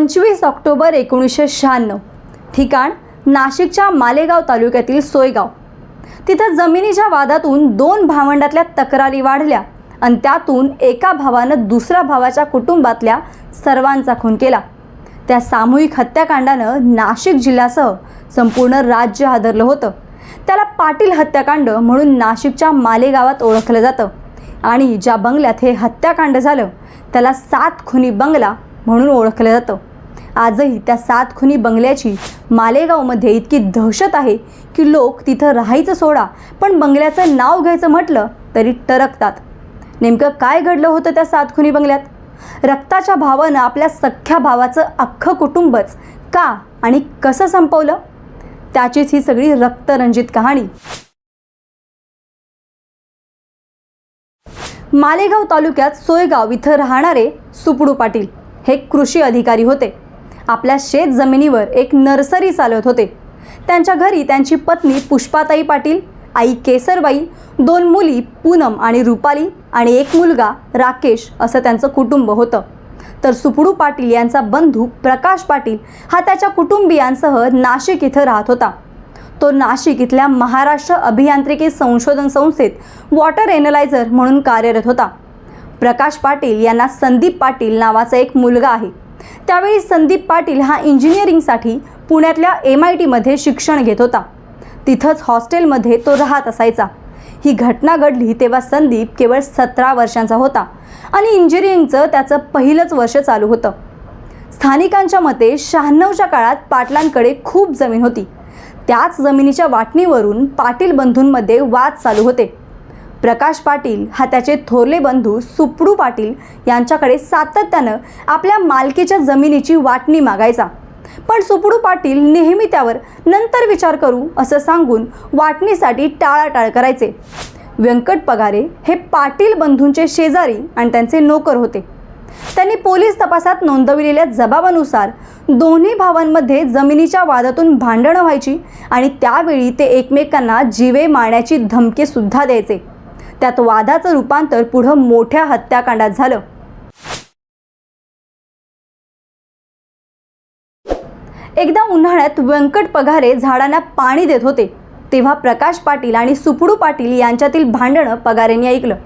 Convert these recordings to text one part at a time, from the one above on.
पंचवीस ऑक्टोबर एकोणीसशे शहाण्णव. ठिकाण नाशिकच्या मालेगाव तालुक्यातील सोयगाव. तिथं जमिनीच्या वादातून दोन भावंडातल्या तक्रारी वाढल्या आणि त्यातून एका भावानं दुसऱ्या भावाच्या कुटुंबातल्या सर्वांचा खून केला. त्या सामूहिक हत्याकांडानं नाशिक जिल्ह्यासह संपूर्ण राज्य हादरलं होतं. त्याला पाटील हत्याकांड म्हणून नाशिकच्या मालेगावात ओळखलं जातं आणि ज्या बंगल्यात हे हत्याकांड झालं त्याला सात खुनी बंगला म्हणून ओळखलं जातं. आजही त्या सात खुनी बंगल्याची मालेगावमध्ये इतकी दहशत आहे की लोक तिथं राहायचं सोडा पण बंगल्याचं नाव घ्यायचं म्हटलं तरी टरकतात. नेमकं काय घडलं होतं त्या सात खुनी बंगल्यात? रक्ताच्या भावानं आपल्या सख्ख्या भावाचं अख्खं कुटुंबच का आणि कसं संपवलं? त्याचीच ही सगळी रक्तरंजित कहाणी. मालेगाव तालुक्यात सोयगाव इथं राहणारे सुपडू पाटील हे कृषी अधिकारी होते. आपल्या शेत जमिनीवर एक नर्सरी चालवत होते. त्यांच्या घरी त्यांची पत्नी पुष्पाताई पाटील आई केसरबाई दोन मुली पूनम आणि रुपाली आणि एक मुलगा राकेश असं त्यांचं कुटुंब होतं. तर सुपडू पाटील यांचा बंधू प्रकाश पाटील हा त्याच्या कुटुंबियांसह नाशिक इथं राहत होता. तो नाशिक इथल्या महाराष्ट्र अभियांत्रिकी संशोधन संस्थेत वॉटर एनलायझर म्हणून कार्यरत होता. प्रकाश पाटील यांना संदीप पाटील नावाचा एक मुलगा आहे. त्यावेळी संदीप पाटील हा इंजिनिअरिंगसाठी पुण्यातल्या एम आय टीमध्ये शिक्षण घेत होता. तिथंच हॉस्टेलमध्ये तो राहत असायचा. ही घटना घडली तेव्हा संदीप केवळ सतरा वर्षांचा होता आणि इंजिनिअरिंगचं त्याचं पहिलंच वर्ष चालू होतं. स्थानिकांच्या मते शहाण्णवच्या काळात पाटलांकडे खूप जमीन होती. त्याच जमिनीच्या वाटणीवरून पाटील बंधूंमध्ये वाद चालू होते. प्रकाश पाटील हा त्याचे थोरले बंधू सुपडू पाटील यांच्याकडे सातत्यानं आपल्या मालकीच्या जमिनीची वाटणी मागायचा. पण सुपडू पाटील नेहमी त्यावर नंतर विचार करू असं सांगून वाटणीसाठी टाळाटाळ करायचे. व्यंकट पगारे हे पाटील बंधूंचे शेजारी आणि त्यांचे नोकर होते. त्यांनी पोलीस तपासात नोंदविलेल्या जबाबानुसार दोन्ही भावांमध्ये जमिनीच्या वादातून भांडणं व्हायची आणि त्यावेळी ते एकमेकांना जीवे मारण्याची धमकीसुद्धा द्यायचे. त्यात वादाचं रूपांतर पुढं मोठ्या हत्याकांडात झालं. एकदा उन्हाळ्यात व्यंकट पगारे झाडांना पाणी देत होते. तेव्हा प्रकाश पाटील आणि सुपडू पाटील यांच्यातील भांडणं पगारेंनी ऐकलं.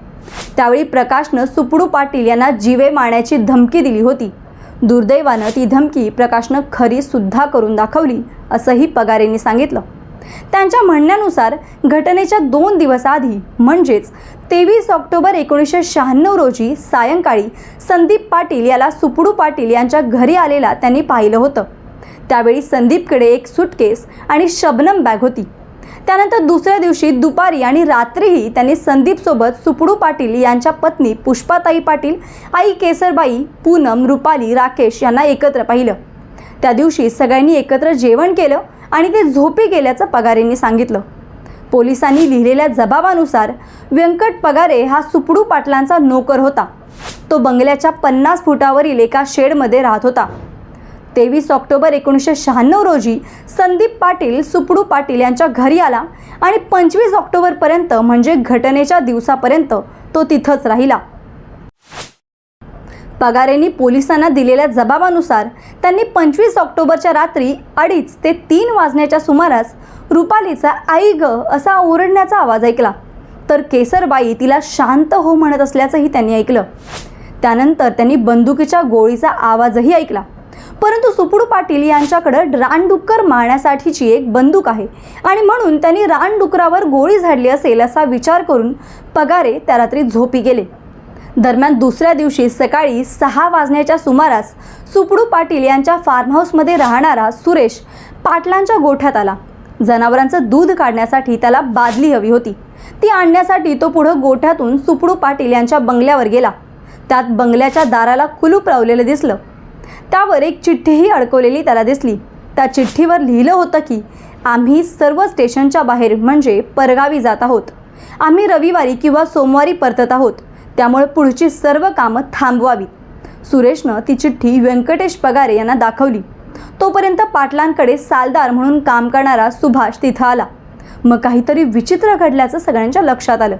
त्यावेळी प्रकाशनं सुपडू पाटील यांना जीवे मारण्याची धमकी दिली होती. दुर्दैवानं ती धमकी प्रकाशनं खरी सुद्धा करून दाखवली असंही पगारेंनी सांगितलं. त्यांच्या म्हणण्यानुसार घटनेच्या दोन दिवस आधी म्हणजेच तेवीस ऑक्टोबर एकोणीसशे शहाण्णव रोजी सायंकाळी संदीप पाटील याला सुपडू पाटील यांच्या घरी आलेला त्यांनी पाहिलं होतं. त्यावेळी संदीपकडे एक सुटकेस आणि शबनम बॅग होती. त्यानंतर दुसऱ्या दिवशी दुपारी आणि रात्रीही त्यांनी संदीपसोबत सुपडू पाटील यांच्या पत्नी पुष्पाताई पाटील आई केसरबाई पूनम रुपाली राकेश यांना एकत्र पाहिलं. त्या दिवशी सगळ्यांनी एकत्र जेवण केलं आणि ते झोपी गेल्याचं पगारेंनी सांगितलं. पोलिसांनी लिहिलेल्या जबाबानुसार व्यंकट पगारे हा सुपडू पाटलांचा नोकर होता. तो बंगल्याच्या पन्नास फुटावरील एका शेडमध्ये राहत होता. तेवीस ऑक्टोबर एकोणीसशे शहाण्णव रोजी संदीप पाटील सुपडू पाटील यांच्या घरी आला आणि पंचवीस ऑक्टोबरपर्यंत म्हणजे घटनेच्या दिवसापर्यंत तो तिथंच राहिला. पगारेंनी पोलिसांना दिलेल्या जबाबानुसार त्यांनी पंचवीस ऑक्टोबरच्या रात्री अडीच ते तीन वाजण्याच्या सुमारास रुपालीचा आई ग असा ओरडण्याचा आवाज ऐकला. तर केसरबाई तिला शांत हो म्हणत असल्याचंही त्यांनी ऐकलं. त्यानंतर त्यांनी बंदुकीच्या गोळीचा आवाजही ऐकला. परंतु सुपडू पाटील यांच्याकडं रानडुक्कर मारण्यासाठीची एक बंदूक आहे आणि म्हणून त्यांनी रानडुकरावर गोळी झाडली असेल असा विचार करून पगारे त्या रात्री झोपी गेले. दरम्यान दुसऱ्या दिवशी सकाळी सहा वाजण्याच्या सुमारास सुपडू पाटील यांच्या फार्म हाऊसमध्ये राहणारा सुरेश पाटलांच्या गोठ्यात आला. जनावरांचं दूध काढण्यासाठी त्याला बादली हवी होती. ती आणण्यासाठी तो पुढं गोठ्यातून सुपडू पाटील यांच्या बंगल्यावर गेला. त्यात बंगल्याच्या दाराला कुलूप लावलेलं दिसलं. त्यावर एक चिठ्ठीही अडकवलेली त्याला दिसली. त्या चिठ्ठीवर लिहिलं होतं की आम्ही सर्व स्टेशनच्या बाहेर म्हणजे परगावी जात आहोत. आम्ही रविवारी किंवा सोमवारी परतत आहोत. त्यामुळे पुढची सर्व कामं थांबवावीत. सुरेशनं ती चिठ्ठी व्यंकटेश पगारे यांना दाखवली. तोपर्यंत पाटलांकडे सालदार म्हणून काम करणारा सुभाष तिथं आला. मग काहीतरी विचित्र घडल्याचं सगळ्यांच्या लक्षात आलं.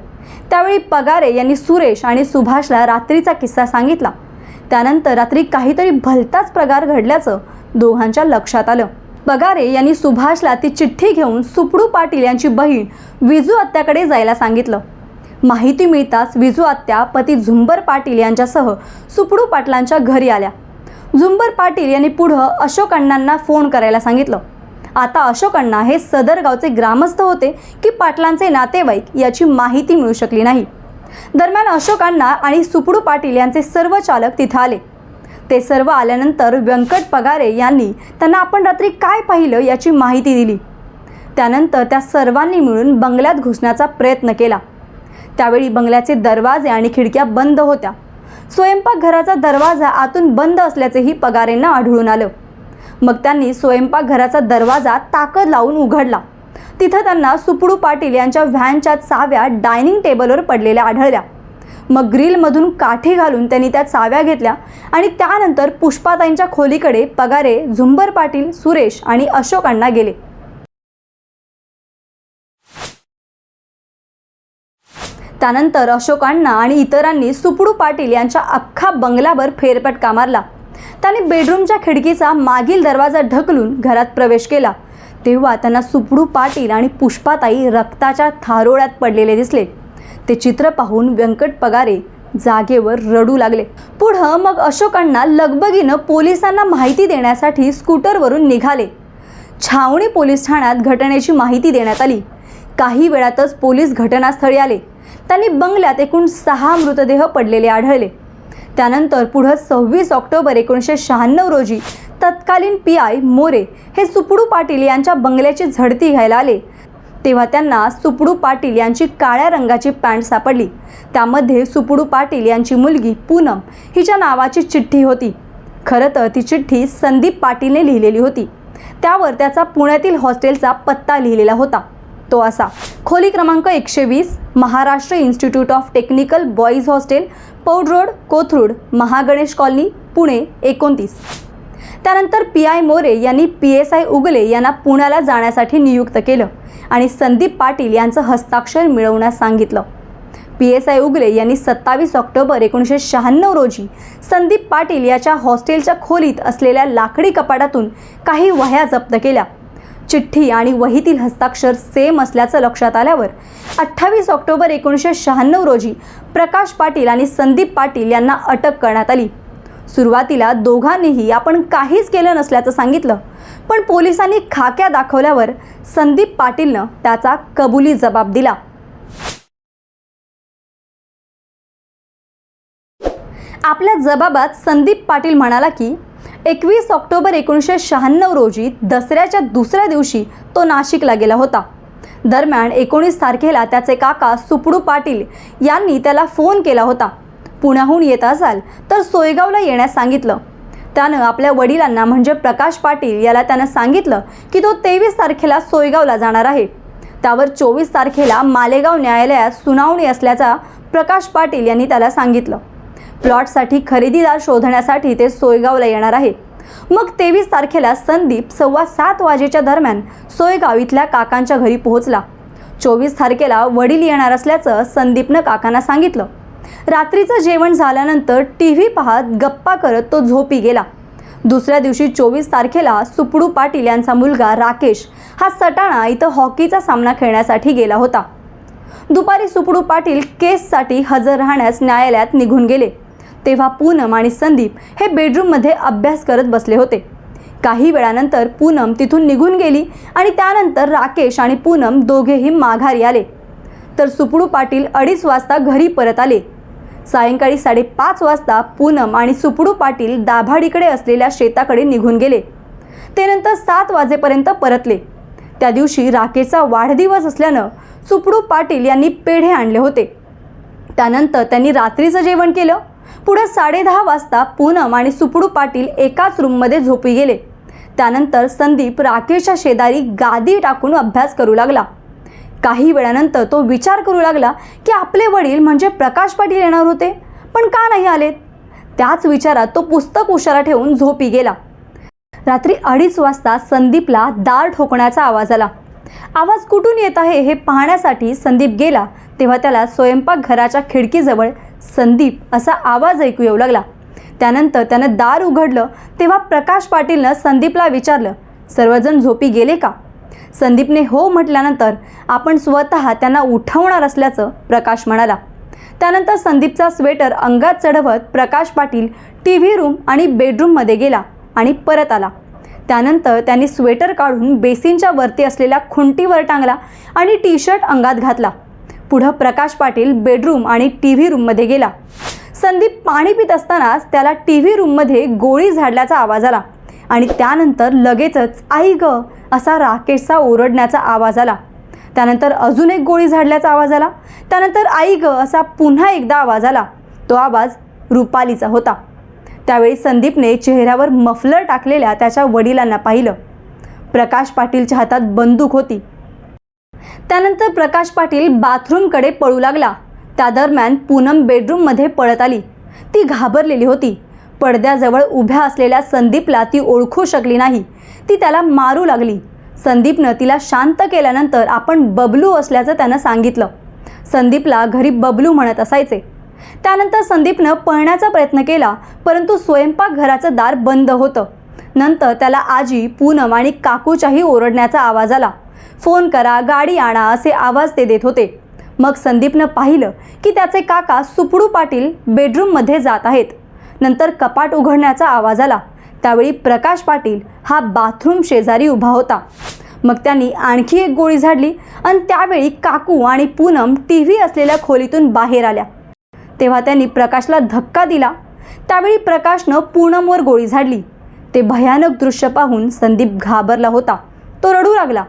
त्यावेळी पगारे यांनी सुरेश आणि सुभाषला रात्रीचा किस्सा सांगितला. त्यानंतर रात्री काहीतरी भलताच प्रकार घडल्याचं दोघांच्या लक्षात आलं. पगारे यांनी सुभाषला ती चिठ्ठी घेऊन सुपडू पाटील यांची बहीण विजू आत्याकडे जायला सांगितलं. माहिती मिळताच विजू आत्या पती झुंबर पाटील यांच्यासह सुपडू पाटलांच्या घरी आल्या. झुंबर पाटील यांनी पुढं अशोक अण्णांना फोन करायला सांगितलं. आता अशोक अण्णा हे सदर गावचे ग्रामस्थ होते की पाटलांचे नातेवाईक याची माहिती मिळू शकली नाही. दरम्यान अशोक अण्णा आणि सुपडू पाटील यांचे सर्व चालक तिथं आले. ते सर्व आल्यानंतर व्यंकट पगारे यांनी त्यांना आपण रात्री काय पाहिलं याची माहिती दिली. त्यानंतर त्या सर्वांनी मिळून बंगल्यात घुसण्याचा प्रयत्न केला. त्यावेळी बंगल्याचे दरवाजे आणि खिडक्या बंद होत्या. स्वयंपाकघराचा दरवाजा आतून बंद असल्याचेही पगारेंना आढळून आलं. मग त्यांनी स्वयंपाकघराचा दरवाजा ताकद लावून उघडला. तिथं त्यांना सुपडू पाटील यांच्या व्हॅनच्या चाव्या डायनिंग टेबलवर पडलेल्या आढळल्या. मग ग्रिलमधून काठी घालून त्यांनी त्या चाव्या घेतल्या आणि त्यानंतर पुष्पाताईंच्या खोलीकडे पगारे झुंबर पाटील सुरेश आणि अशोकांना गेले. त्यानंतर अशोकांना आणि इतरांनी सुपडू पाटील यांच्या अख्खा बंगल्यावर फेरपटका मारला. त्यांनी बेडरूमच्या खिडकीचा मागील दरवाजा ढकलून घरात प्रवेश केला. तेव्हा त्यांना सुपडू पाटील आणि पुष्पाताई रक्ताच्या थारोळ्यात पडलेले दिसले. ते चित्र पाहून व्यंकट पगारे जागेवर रडू लागले. पुढं मग अशोकांना लगबगीनं पोलिसांना माहिती देण्यासाठी स्कूटरवरून निघाले. छावणी पोलीस ठाण्यात घटनेची माहिती देण्यात आली. काही वेळातच पोलीस घटनास्थळी आले. त्यांनी बंगल्यात एकूण सहा मृतदेह पडलेले आढळले. त्यानंतर पुढं सव्वीस ऑक्टोबर एकोणीसशे शहाण्णव रोजी तत्कालीन पी आय मोरे हे सुपडू पाटील यांच्या बंगल्याची झडती घ्यायला आले. तेव्हा त्यांना सुपडू पाटील यांची काळ्या रंगाची पॅन्ट सापडली. त्यामध्ये सुपडू पाटील यांची मुलगी पूनम हिच्या नावाची चिठ्ठी होती. खरं तर ती चिठ्ठी संदीप पाटीलने लिहिलेली होती. त्यावर त्याचा पुण्यातील हॉस्टेलचा पत्ता लिहिलेला होता. तो असा. खोली क्रमांक एकशे वीस Maharashtra institute of technical boys hostel Paud road Kothrud Mahaganesh colony Pune एकोणतीस. त्यानंतर पी आय मोरे यांनी पी एस आय उगले यांना पुण्याला जाण्यासाठी नियुक्त केलं आणि संदीप पाटील यांचं हस्ताक्षर मिळवण्यास सांगितलं. पी एस आय उगले यांनी सत्तावीस ऑक्टोबर एकोणीसशे शहाण्णव रोजी संदीप पाटील याच्या हॉस्टेलच्या खोलीत असलेल्या लाकडी कपाटातून काही वह्या जप्त केल्या. चिठ्ठी आणि वहीतील हस्ताक्षर सेम असल्याचं लक्षात आल्यावर अठ्ठावीस ऑक्टोबर एकोणीसशे शहाण्णव रोजी प्रकाश पाटील आणि संदीप पाटील यांना अटक करण्यात आली. सुरुवातीला दोघांनीही आपण काहीच केलं नसल्याचं सांगितलं पण पोलिसांनी खाक्या दाखवल्यावर संदीप पाटीलनं त्याचा कबुली जबाब दिला. आपल्या जबाबात संदीप पाटील म्हणाला की एकवीस ऑक्टोबर एकोणीसशे शहाण्णव रोजी दसऱ्याच्या दुसऱ्या दिवशी तो नाशिकला गेला होता. दरम्यान एकोणीस तारखेला त्याचे काका सुपडू पाटील यांनी त्याला फोन केला होता. पुण्याहून येत असाल तर सोयगावला येण्यास सांगितलं. त्यानं आपल्या वडिलांना म्हणजे प्रकाश पाटील याला त्यानं सांगितलं की तो तेवीस तारखेला सोयगावला जाणार आहे. त्यावर चोवीस तारखेला मालेगाव न्यायालयात सुनावणी असल्याचा प्रकाश पाटील यांनी त्याला सांगितलं. प्लॉटसाठी खरेदीदार शोधण्यासाठी ते सोयगावला येणार आहे. मग तेवीस तारखेला संदीप सव्वा सात वाजेच्या दरम्यान सोयगाव इथल्या काकांच्या घरी पोहोचला. चोवीस तारखेला वडील येणार असल्याचं संदीपनं काकांना सांगितलं. रात्रीचं जेवण झाल्यानंतर टी व्ही पाहत गप्पा करत तो झोपी गेला. दुसऱ्या दिवशी चोवीस तारखेला सुपडू पाटील यांचा मुलगा राकेश हा सटाणा इथं हॉकीचा सामना खेळण्यासाठी गेला होता. दुपारी सुपडू पाटील केससाठी हजर राहण्यास न्यायालयात निघून गेले. तेव्हा पूनम आणि संदीप हे बेडरूममध्ये अभ्यास करत बसले होते. काही वेळानंतर पूनम तिथून निघून गेली आणि त्यानंतर राकेश आणि पूनम दोघेही माघारी आले. तर सुपडू पाटील अडीच वाजता घरी परत आले. सायंकाळी साडेपाच वाजता पूनम आणि सुपडू पाटील दाभाडीकडे असलेल्या शेताकडे निघून गेले. ते नंतर सात वाजेपर्यंत परतले. त्या दिवशी राकेचा वाढदिवस असल्यानं सुपडू पाटील यांनी पेढे आणले होते. त्यानंतर त्यांनी रात्रीचं जेवण केलं. पुढे साडेदहा वाजता पूनम आणि सुपडू पाटील एकाच रूममध्ये झोपी गेले. त्यानंतर संदीप राकेशच्या शेजारी गादी टाकून अभ्यास करू लागला. काही वेळानंतर तो विचार करू लागला की आपले वडील म्हणजे प्रकाश पाटील येणार होते पण का नाही आलेत? त्याच विचारात तो पुस्तक उशारा ठेवून झोपी गेला. रात्री अडीच वाजता संदीपला दार ठोकण्याचा आवाज आला. आवाज कुठून येत आहे हे पाहण्यासाठी संदीप गेला तेव्हा त्याला स्वयंपाकघराच्या खिडकीजवळ संदीप असा आवाज ऐकू येऊ लागला. त्यानंतर त्यानं दार उघडलं तेव्हा प्रकाश पाटीलनं संदीपला विचारलं सर्वजण झोपी गेले का? संदीपने हो म्हटल्यानंतर आपण स्वतः त्यांना उठवणार असल्याचं प्रकाश म्हणाला. त्यानंतर संदीपचा स्वेटर अंगात चढवत Prakash Patil T V room आणि बेडरूममध्ये गेला आणि परत आला. त्यानंतर त्यांनी स्वेटर काढून बेसिनच्या वरती असलेल्या खुंटीवर टांगला आणि टी शर्ट अंगात घातला. पुढं प्रकाश पाटील बेडरूम आणि टी व्ही रूममध्ये गेला. संदीप पाणी पित असतानाच त्याला टी व्ही रूममध्ये गोळी झाडल्याचा आवाज आला. आणि त्यानंतर लगेचच आई ग! असा राकेशचा ओरडण्याचा आवाज आला. त्यानंतर अजून एक गोळी झाडल्याचा आवाज आला. त्यानंतर आई ग! असा पुन्हा एकदा आवाज आला. तो आवाज रुपालीचा होता. त्यावेळी संदीपने चेहऱ्यावर मफलर टाकलेल्या त्याच्या वडिलांना पाहिलं. प्रकाश पाटीलच्या हातात बंदूक होती. त्यानंतर प्रकाश पाटील बाथरूमकडे पळू लागला. त्या दरम्यान पूनम बेडरूममध्ये पळत आली. ती घाबरलेली होती. पडद्याजवळ उभ्या असलेल्या संदीपला ती ओळखू शकली नाही. ती त्याला मारू लागली. संदीपनं तिला शांत केल्यानंतर आपण बबलू असल्याचं त्यानं सांगितलं. संदीपला घरी बबलू म्हणत असायचे. त्यानंतर संदीपनं पळण्याचा प्रयत्न केला परंतु स्वयंपाकघराचं दार बंद होतं. नंतर त्याला आजी पूनम आणि काकूच्याही ओरडण्याचा आवाज आला. फोन करा गाडी आणा असे आवाज ते देत होते. मग संदीपनं पाहिलं की त्याचे काका सुपडू पाटील बेडरूममध्ये जात आहेत. नंतर कपाट उघडण्याचा आवाज आला. त्यावेळी प्रकाश पाटील हा बाथरूम शेजारी उभा होता. मग त्यांनी आणखी एक गोळी झाडली आणि त्यावेळी काकू आणि पूनम टी व्ही असलेल्या खोलीतून बाहेर आल्या. तेव्हा त्यांनी प्रकाशला धक्का दिला. त्यावेळी प्रकाशनं पूनमवर गोळी झाडली. ते भयानक दृश्य पाहून संदीप घाबरला होता. तो रडू लागला.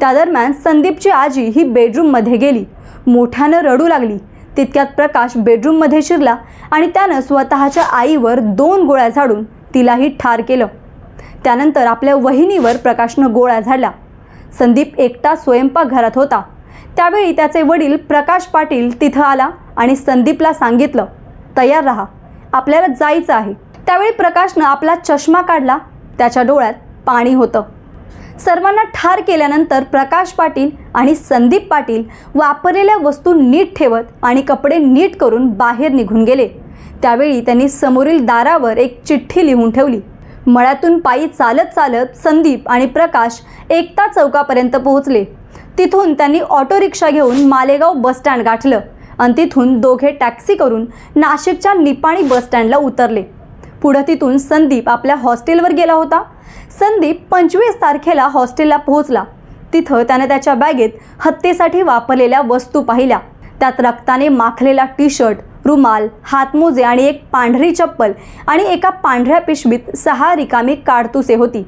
त्या दरम्यान संदीपची आजी ही बेडरूममध्ये गेली. मोठ्यानं रडू लागली. तितक्यात प्रकाश बेडरूममध्ये शिरला आणि त्यानं स्वतःच्या आईवर दोन गोळ्या झाडून तिलाही ठार केलं. त्यानंतर आपल्या वहिनीवर प्रकाशनं गोळ्या झाडल्या. संदीप एकटा स्वयंपाकघरात होता. त्यावेळी त्याचे वडील प्रकाश पाटील तिथं आला आणि संदीपला सांगितलं तयार राहा. आपल्याला जायचं आहे. त्यावेळी प्रकाशनं आपला चष्मा काढला. त्याच्या डोळ्यात पाणी होतं. सर्वांना ठार केल्यानंतर प्रकाश पाटील आणि संदीप पाटील वापरलेल्या वस्तू नीट ठेवत आणि कपडे नीट करून बाहेर निघून गेले. त्यावेळी त्यांनी समोरील दारावर एक चिठ्ठी लिहून ठेवली. मळ्यातून पायी चालत चालत संदीप आणि प्रकाश एकता चौकापर्यंत पोहोचले. तिथून त्यांनी ऑटो रिक्षा घेऊन मालेगाव बसस्टँड गाठलं आणि तिथून दोघे टॅक्सी करून नाशिकच्या निपाणी बसस्टँडला उतरले. पुढं तिथून संदीप आपल्या हॉस्टेलवर गेला होता. संदीप पंचवीस तारखेला हॉस्टेलला पोहोचला. तिथं त्याने त्याच्या बॅगेत हत्येसाठी वापरलेल्या वस्तू पाहिल्या. त्यात रक्ताने माखलेला टी शर्ट रुमाल हातमोजे आणि एक पांढरी चप्पल आणि एका पांढऱ्या पिशवीत सहा रिकामी काडतुसे होती.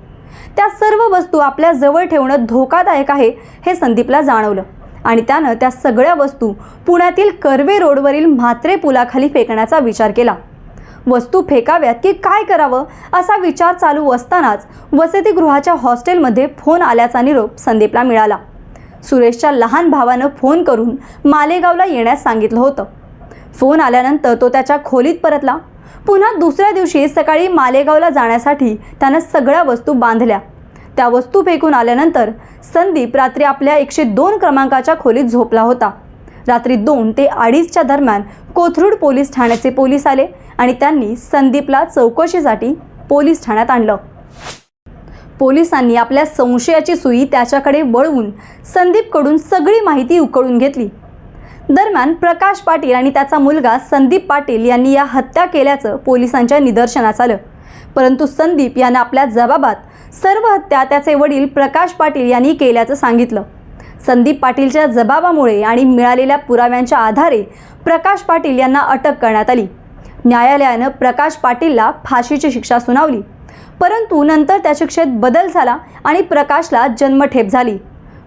त्या सर्व वस्तू आपल्या जवळ ठेवणं धोकादायक आहे हे संदीपला जाणवलं आणि त्यानं त्या सगळ्या वस्तू पुण्यातील कर्वे रोडवरील म्हात्रे पुलाखाली फेकण्याचा विचार केला. वस्तू फेकाव्यात की काय करावं असा विचार चालू असतानाच वसतिगृहाच्या हॉस्टेलमध्ये फोन आल्याचा निरोप संदीपला मिळाला. सुरेशच्या लहान भावानं फोन करून मालेगावला येण्यास सांगितलं होतं. फोन आल्यानंतर तो त्याच्या खोलीत परतला. पुन्हा दुसऱ्या दिवशी सकाळी मालेगावला जाण्यासाठी त्यानं सगळ्या वस्तू बांधल्या. त्या वस्तू फेकून आल्यानंतर संदीप रात्री आपल्या एकशे दोन क्रमांकाच्या खोलीत झोपला होता. रात्री दोन ते अडीचच्या दरम्यान कोथरूड पोलीस ठाण्याचे पोलीस आले आणि त्यांनी संदीपला चौकशीसाठी पोलीस ठाण्यात आणलं. पोलिसांनी आपल्या संशयाची सुई त्याच्याकडे वळवून संदीपकडून सगळी माहिती उकळून घेतली. दरम्यान प्रकाश पाटील आणि त्याचा मुलगा संदीप पाटील यांनी या हत्या केल्याचं पोलिसांच्या निदर्शनास आलं. परंतु संदीप यानं आपल्या जबाबात सर्व हत्या त्याचे वडील प्रकाश पाटील यांनी केल्याचं सांगितलं. संदीप पाटीलच्या जबाबामुळे आणि मिळालेल्या पुराव्यांच्या आधारे प्रकाश पाटील यांना अटक करण्यात आली. न्यायालयानं प्रकाश पाटीलला फाशीची शिक्षा सुनावली. परंतु नंतर त्या शिक्षेत बदल झाला आणि प्रकाशला जन्मठेप झाली.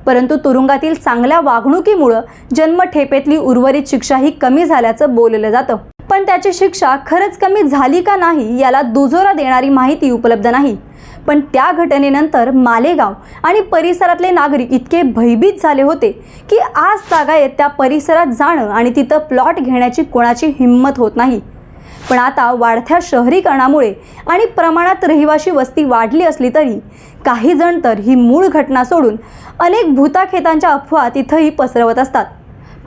परंतु तुरुंगातील चांगल्या वागणुकीमुळं जन्मठेपेतली उर्वरित शिक्षा ही कमी झाल्याचं बोललं जातं. पण त्याची शिक्षा खरंच कमी झाली का नाही याला दुजोरा देणारी माहिती उपलब्ध नाही. पण त्या घटनेनंतर मालेगाव आणि परिसरातले नागरिक इतके भयभीत झाले होते की आज तागायत त्या परिसरात जाणं आणि तिथं प्लॉट घेण्याची कोणाची हिंमत होत नाही. पण आता वाढत्या शहरीकरणामुळे आणि प्रमाणात रहिवाशी वस्ती वाढली असली तरी काही जण तर ही मूळ घटना सोडून अनेक भूताखेतांच्या अफवा तिथंही पसरवत असतात.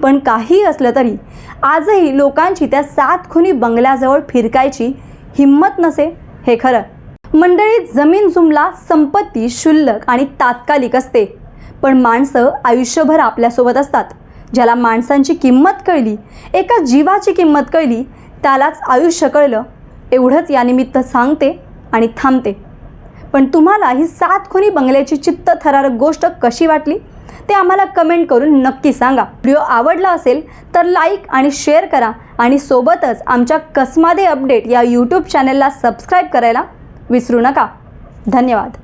पण काही असलं तरी आजही लोकांची त्या सात खुनी बंगल्याजवळ फिरकायची हिंमत नसे हे खरं. मंडळीत जमीन जुमला संपत्ती शुल्लक आणि तात्कालिक असते. पण माणसं आयुष्यभर आपल्यासोबत असतात. ज्याला माणसांची किंमत कळली एका जीवाची किंमत कळली त्यालाच आयुष्य कळलं. एवढंच यानिमित्त सांगते आणि थांबते. पण तुम्हाला ही सात खुनी बंगल्याची चित्त थरारक गोष्ट कशी वाटली? ते आम्हाला कमेंट करून नक्की सांगा. व्हिडिओ आवडला असेल तर लाईक आणि शेअर करा आणि सोबतच आमच्या कसमादे अपडेट या यूट्यूब चॅनलला सबस्क्राईब करायला विसरू नका. धन्यवाद.